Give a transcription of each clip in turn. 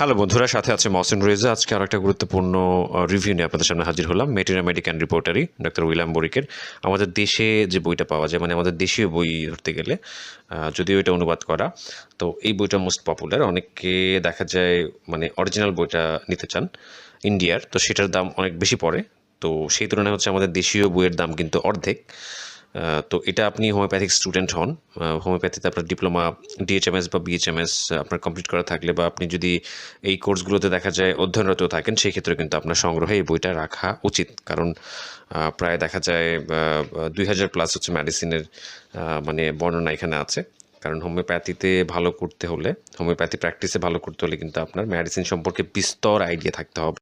Hello বন্ধুরা, সাথে আছে মহসিন রেজা। আজকে আর একটা গুরুত্বপূর্ণ রিভিউ নিয়ে আপনাদের সামনে হাজির হলাম। মেটিনা মেডিক্যান রিপোর্টারি ডক্টর উইলিয়াম বরিকের আমাদের দেশে যে বইটা পাওয়া যায় মানে আমাদের দেশীয় বই ধরতে গেলে যদিও এটা অনুবাদ করা, তো এই বইটা মোস্ট পপুলার অনেকে দেখা যায় মানে অরিজিনাল বইটা নিতে চান ইন্ডিয়ার তো সেটার দাম অনেক বেশি পড়ে। তো সেই তুলনায় হচ্ছে আমাদের দেশীয় বইয়ের দাম কিন্তু অর্ধেক। তো এটা আপনি হোমিওপ্যাথিক স্টুডেন্ট হন হোমিওপ্যাথিতে আপনার ডিপ্লোমা ডিএচএমএস বা বিএচএমএস আপনার কমপ্লিট করা থাকলে বা আপনি যদি এই কোর্সগুলোতে দেখা যায় অধ্যয়নরত থাকেন সেই ক্ষেত্রে কিন্তু আপনার সংগ্রহে এই বইটা রাখা উচিত। কারণ প্রায় দেখা যায় দুই হাজার প্লাস হচ্ছে মেডিসিনের মানে বর্ণনা এখানে আছে। কারণ হোমিওপ্যাথিতে ভালো করতে হলে হোমিওপ্যাথি প্র্যাকটিসে ভালো করতে হলে কিন্তু আপনার মেডিসিন সম্পর্কে বিস্তর আইডিয়া থাকতে হবে।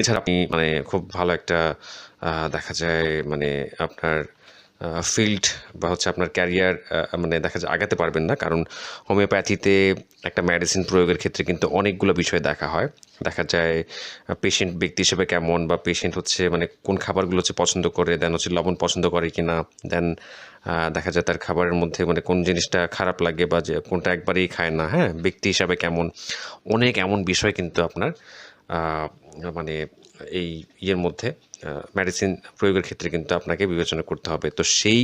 এছাড়া আপনি মানে খুব ভালো একটা দেখা যায় মানে আপনার ফিল্ড বা হচ্ছে আপনার ক্যারিয়ার মানে দেখা যায় আগাতে পারবেন না। কারণ হোমিওপ্যাথিতে একটা মেডিসিন প্রয়োগের ক্ষেত্রে কিন্তু অনেকগুলো বিষয় দেখা হয়। দেখা যায় পেশেন্ট ব্যক্তি হিসেবে কেমন বা পেশেন্ট হচ্ছে মানে কোন খাবারগুলো হচ্ছে পছন্দ করে দেন হচ্ছে লবণ পছন্দ করে কি না দেন দেখা যায় তার খাবারের মধ্যে মানে কোন জিনিসটা খারাপ লাগে বা যে কোনটা একবারেই খায় না। হ্যাঁ ব্যক্তি হিসাবে কেমন? অনেক এমন বিষয় কিন্তু আপনার মানে এই ইয়ের মধ্যে মেডিসিন প্রয়োগের ক্ষেত্রে কিন্তু আপনাকে বিবেচনা করতে হবে। তো সেই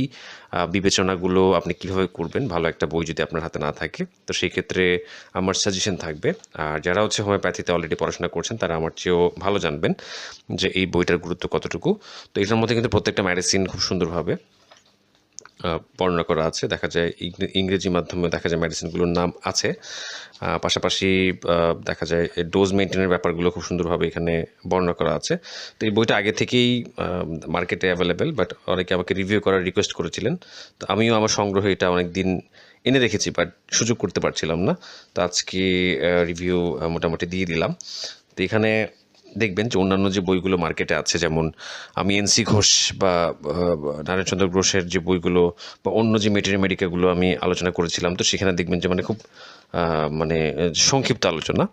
বিবেচনাগুলো আপনি কীভাবে করবেন? ভালো একটা বই যদি আপনার হাতে না থাকে, তো সেই ক্ষেত্রে আমার সাজেশন থাকবে। আর যারা হচ্ছে হোমিওপ্যাথিতে অলরেডি পড়াশোনা করছেন, তারা আমার চেয়েও ভালো জানবেন যে এই বইটার গুরুত্ব কতটুকু। তো এটার মধ্যে কিন্তু প্রত্যেকটা মেডিসিন খুব সুন্দরভাবে বর্ণনা করা আছে। দেখা যায় ইংরেজি মাধ্যমে দেখা যায় মেডিসিনগুলোর নাম আছে। পাশাপাশি দেখা যায় ডোজ মেনটেনের ব্যাপারগুলো খুব সুন্দরভাবে এখানে বর্ণনা করা আছে। তো এই বইটা আগে থেকেই মার্কেটে অ্যাভেলেবেল বাট অনেকে আমাকে রিভিউ করার রিকোয়েস্ট করেছিলেন। তো আমিও আমার সংগ্রহে এটা অনেক দিন এনে রেখেছি বাট সুযোগ করতে পারছিলাম না। তো আজকে রিভিউ মোটামুটি দিয়ে দিলাম। তো এখানে দেখবেন যে অন্যান্য যে বইগুলো মার্কেটে আছে, যেমন আমি এনসি ঘোষ বা নারায়ণচন্দ্র ঘোষের যে বইগুলো বা অন্য যে মেটেরিয়াল মেডিকাগুলো আমি আলোচনা করেছিলাম, তো সেখানে দেখবেন যে মানে খুব মানে সংক্ষিপ্ত আলোচনা।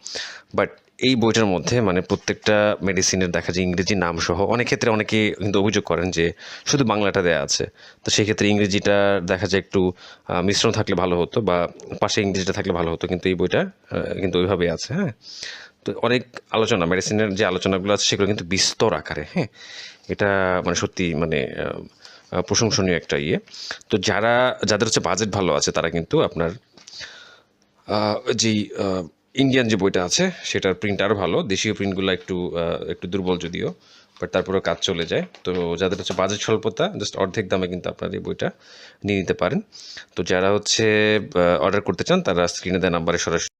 বাট এই বইটার মধ্যে মানে প্রত্যেকটা মেডিসিনের দেখা যায় ইংরেজি নাম সহ অনেক ক্ষেত্রে অনেকে কিন্তু অভিযোগ করেন যে শুধু বাংলাটা দেয়া আছে। তো সেই ক্ষেত্রে ইংরেজিটা দেখা যায় একটু মিশ্রণ থাকলে ভালো হতো বা পাশে ইংরেজিটা থাকলে ভালো হতো, কিন্তু এই বইটা কিন্তু ওইভাবেই আছে হ্যাঁ। তো অনেক আলোচনা মেডিসিনের যে আলোচনাগুলো আছে, সেগুলো কিন্তু বিস্তর আকারে হ্যাঁ? এটা মানে সত্যি মানে প্রশংসনীয় একটা ইয়ে। তো যারা, যাদের হচ্ছে বাজেট ভালো আছে, তারা কিন্তু আপনার যেই ইন্ডিয়ান যে বইটা আছে, সেটার প্রিন্ট আরও ভালো। দেশীয় প্রিন্টগুলো একটু একটু দুর্বল যদিও বাট তারপরেও কাজ চলে যায়। তো যাদের হচ্ছে বাজেট স্বল্পতা জাস্ট অর্ধেক দামে কিন্তু আপনারা এই বইটা নিয়ে নিতে পারেন। তো যারা হচ্ছে অর্ডার করতে চান, তারা স্ক্রিনে দেওয়া নাম্বারে সরাসরি